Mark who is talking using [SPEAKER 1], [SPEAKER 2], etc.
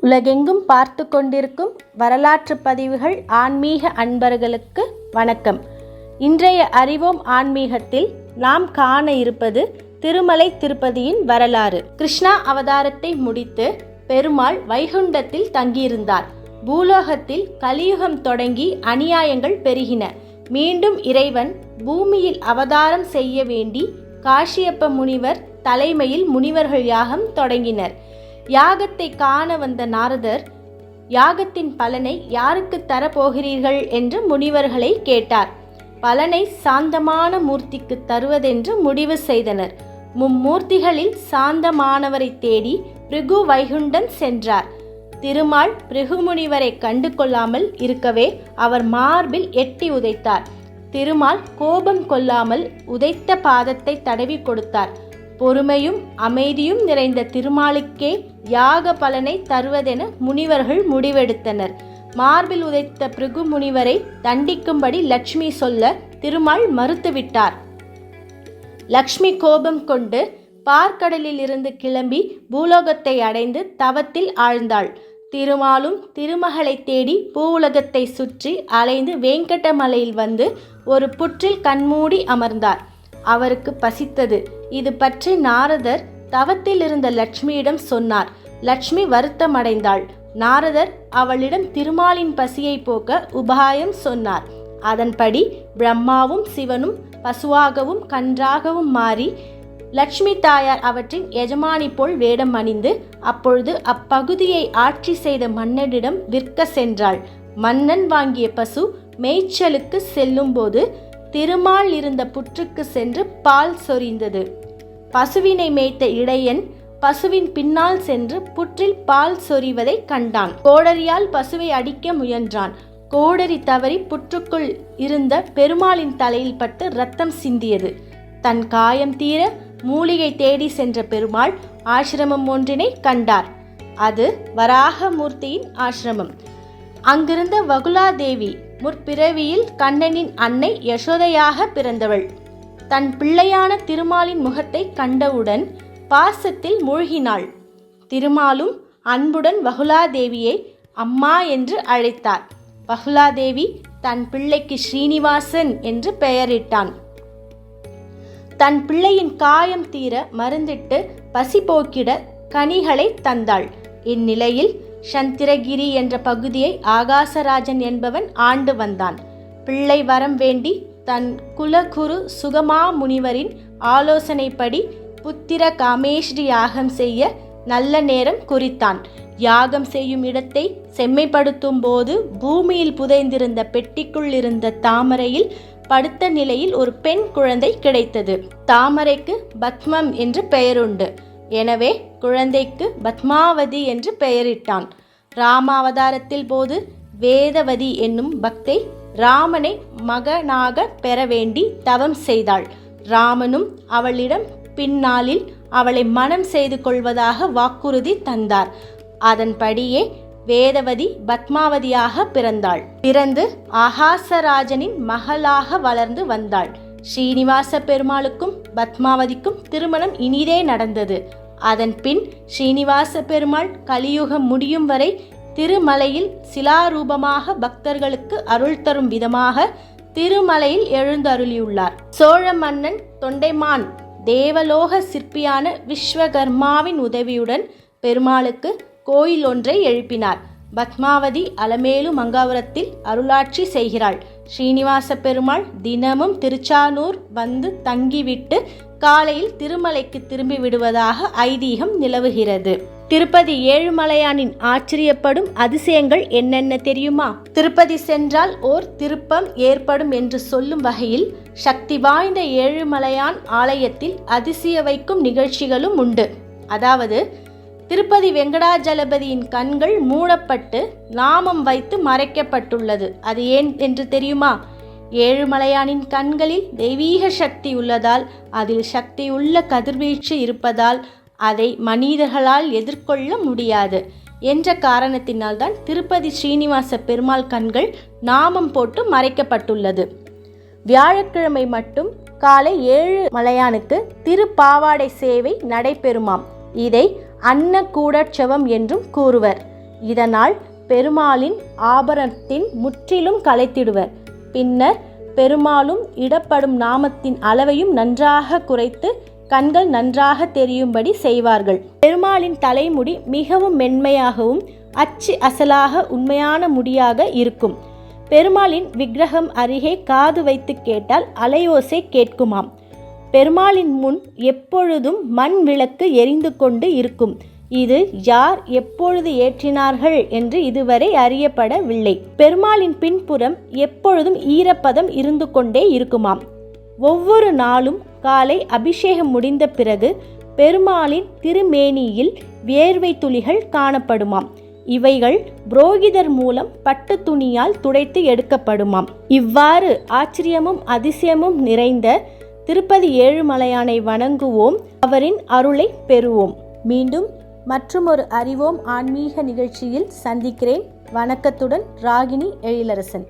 [SPEAKER 1] உலகெங்கும் பார்த்து கொண்டிருக்கும் வரலாற்று பதிவுகள் ஆன்மீக அன்பர்களுக்கு வணக்கம். இன்றைய அறிவோம் ஆன்மீகத்தில் நாம் காண இருப்பது திருமலை திருப்பதியின் வரலாறு. கிருஷ்ணா அவதாரத்தை முடித்து பெருமாள் வைகுண்டத்தில் தங்கியிருந்தார். பூலோகத்தில் கலியுகம் தொடங்கி அநியாயங்கள் பெருகின. மீண்டும் இறைவன் பூமியில் அவதாரம் செய்ய வேண்டி காஷியப்ப முனிவர் தலைமையில் முனிவர்கள் யாகம் தொடங்கினர். யாகத்தை காண வந்த நாரதர் யாகத்தின் பலனை யாருக்கு தரப்போகிறீர்கள்? என்று முனிவர்களை கேட்டார். பலனை சாந்தமான மூர்த்திக்கு தருவதென்று முடிவு செய்தனர். மும்மூர்த்திகளில் சாந்தமானவரை தேடி பிருகு வைகுண்டன் சென்றார். திருமால் பிருகுமுனிவரை கண்டு கொள்ளாமல் இருக்கவே அவர் மார்பில் எட்டி உதைத்தார். திருமால் கோபம் கொள்ளாமல் உதைத்த பாதத்தை தடவி கொடுத்தார். பொறுமையும் அமைதியும் நிறைந்த திருமாலுக்கே யாக பலனை தருவதென முனிவர்கள் முடிவெடுத்தனர். மார்பில் உதைத்த பிருகு முனிவரை தண்டிக்கும்படி லட்சுமி சொல்ல திருமால் மறுத்துவிட்டார். லக்ஷ்மி கோபம் கொண்டு பார்க்கடலில் இருந்து கிளம்பி பூலோகத்தை அடைந்து தவத்தில் ஆழ்ந்தாள். திருமாலும் திருமகளை தேடி பூவுலகத்தை சுற்றி அலைந்து வேங்கடமலையில் வந்து ஒரு புற்றில் கண்மூடி அமர்ந்தார். அவருக்கு பசித்தது. இது பற்றி நாரதர் தவத்தில் இருந்த லட்சுமியிடம் சொன்னார். லட்சுமி வருத்தமடைந்தாள். நாரதர் அவளிடம் திருமாலின் பசியை போக்க உபாயம் சொன்னார். அதன்படி பிரம்மாவும் சிவனும் பசுவாகவும் கன்றாகவும் மாறி லட்சுமி தாயார் அவற்றின் எஜமானி போல் வேடம் அணிந்து அப்பொழுது அப்பகுதியை ஆட்சி செய்த மன்னனிடம் விற்க சென்றாள். மன்னன் வாங்கிய பசு மேய்ச்சலுக்கு செல்லும்போது திருமால் இருந்த புற்றுக்கு சென்று பால் சொரிந்தது. பசுவினை மேய்த்த இடையன் பசுவின் பின்னால் சென்று புற்றில் பால் சொரிவதை கண்டான். கோடரியால் பசுவை அடிக்க முயன்றான். கோடரி தவறி புற்றுக்குள் இருந்த பெருமாளின் தலையில் பட்டு ரத்தம் சிந்தியது. தன் காயம் தீர மூலிகை தேடி சென்ற பெருமாள் ஆசிரமம் ஒன்றினை கண்டார். அது வராகமூர்த்தியின் ஆசிரமம். அங்கிருந்த வகுலாதேவி முற்பிறவியில் கண்ணனின் அன்னை யசோதையாக பிறந்தவள். தன் பிள்ளையான திருமாலின் முகத்தை கண்டவுடன் பாசத்தில் மூழ்கினாள். திருமாலும் அன்புடன் வகுலாதேவியை அம்மா என்று அழைத்தார். வகுலாதேவி தன் பிள்ளைக்கு ஸ்ரீனிவாசன் என்று பெயரிட்டான். தன் பிள்ளையின் காயம் தீர மருந்திட்டு பசி போக்கிட கனிகளை தந்தாள். இந்நிலையில் சந்திரகிரி என்ற பகுதியை ஆகாசராஜன் என்பவன் ஆண்டு வந்தான். பிள்ளை வரம் வேண்டி தன் குலகுரு சுகமா முனிவரின் ஆலோசனைப்படி புத்திர காமேஸ்வரி யாகம் செய்ய நல்ல நேரம் குறித்தான். யாகம் செய்யும் இடத்தை செம்மைப்படுத்தும் போது பூமியில் புதைந்திருந்த பெட்டிக்குள் இருந்த தாமரையில் படுத்த நிலையில் ஒரு பெண் குழந்தை கிடைத்தது. தாமரைக்கு பத்மம் என்று பெயருண்டு. எனவே குழந்தைக்கு பத்மாவதி என்று பெயரிட்டான். ராமாவதாரத்தில் போது வேதவதி என்னும் பக்தை ராமனை மகனாக பெற வேண்டி தவம் செய்தாள். ராமனும் அவளிடம் பின்னாளில் அவளை மனம் செய்து கொள்வதாக வாக்குறுதி தந்தார். அதன்படியே வேதவதி பத்மாவதியாக பிறந்தாள். பிறந்து ஆகாசராஜனின் மகளாக வளர்ந்து வந்தாள். ஸ்ரீனிவாச பெருமாளுக்கும் பத்மாவதிக்கும் திருமணம் இனிதே நடந்தது. அதன் பின் ஸ்ரீனிவாச பெருமாள் கலியுகம் முடியும் வரை திருமலையில் சிலாரூபமாக பக்தர்களுக்கு அருள் தரும் விதமாக திருமலையில் எழுந்தருளியுள்ளார். சோழ மன்னன் தொண்டைமான் தேவலோக சிற்பியான விஸ்வகர்மாவின் உதவியுடன் பெருமாளுக்கு கோயில் ஒன்றை எழுப்பினார். பத்மாவதி அலமேலு மங்காபுரத்தில் அருளாட்சி செய்கிறாள். ஸ்ரீனிவாச பெருமாள் தினமும் திருச்சானூர் வந்து தங்கிவிட்டு காலையில் திருமலைக்கு திரும்பி விடுவதாக ஐதீகம் நிலவுகிறது. திருப்பதி ஏழுமலையானின் ஆச்சரியப்படும் அதிசயங்கள் என்னென்ன தெரியுமா? திருப்பதி சென்றால் ஓர் திருப்பம் ஏற்படும் என்று சொல்லும் வகையில் சக்தி வாய்ந்த ஏழுமலையான் ஆலயத்தில் அதிசய வைக்கும் நிகழ்ச்சிகளும் உண்டு. அதாவது திருப்பதி வெங்கடாஜலபதியின் கண்கள் மூடப்பட்டு நாமம் வைத்து மறைக்கப்பட்டுள்ளது. அது ஏன் என்று தெரியுமா? ஏழுமலையானின் கண்களில் தெய்வீக சக்தி உள்ளதால் அதில் சக்தி உள்ள கதிர்வீச்சு இருப்பதால் அதை மனிதர்களால் எதிர்கொள்ள முடியாது. என்ற காரணத்தினால்தான் திருப்பதி ஸ்ரீனிவாச பெருமாள் கண்கள் நாமம் போட்டு மறைக்கப்பட்டுள்ளது. வியாழக்கிழமை மட்டும் காலை ஏழு மலையானுக்கு திருப்பாவாடை சேவை நடைபெறுமாம். இதை அன்னக்கூடற்சவம் என்றும் கூறுவர். இதனால் பெருமாளின் ஆபரணத்தின் முற்றிலும் கலைத்திடுவர் பின்னர் பெருமாளும் இடப்படும் நாமத்தின் அளவையும் நன்றாக குறைத்து கண்கள் நன்றாக தெரியும்படி செய்வார்கள். பெருமாளின் தலைமுடி மிகவும் மென்மையாகவும் அச்சு அசலாக உண்மையான முடியாக இருக்கும். பெருமாளின் விக்கிரகம் அருகே காது வைத்து கேட்டால் அலையோசை கேட்குமாம். பெருமாளின் முன் எப்பொழுதும் மண் விளக்கு எரிந்து கொண்டு இருக்கும். இது யார் எப்பொழுது ஏற்றினார்கள் என்று இதுவரை அறியப்படவில்லை. பெருமாளின் பின்புறம் எப்பொழுதும் ஈரப்பதம் இருந்து கொண்டே இருக்குமாம். ஒவ்வொரு நாளும் காலை அபிஷேகம் முடிந்த பிறகு பெருமாளின் திருமேனியில் வேர்வை துளிகள் காணப்படுமாம். இவைகள் புரோகிதர் மூலம் பட்டு துணியால் துடைத்து எடுக்கப்படுமாம். இவ்வாறு ஆச்சரியமும் அதிசயமும் நிறைந்த திருப்பதி ஏழுமலையானை வணங்குவோம் அவரின் அருளை பெறுவோம். மீண்டும் மற்றுமொரு அறிவோம் ஆன்மீக நிகழ்ச்சியில் சந்திக்கிறேன். வணக்கத்துடன் ராகினி எழிலரசன்.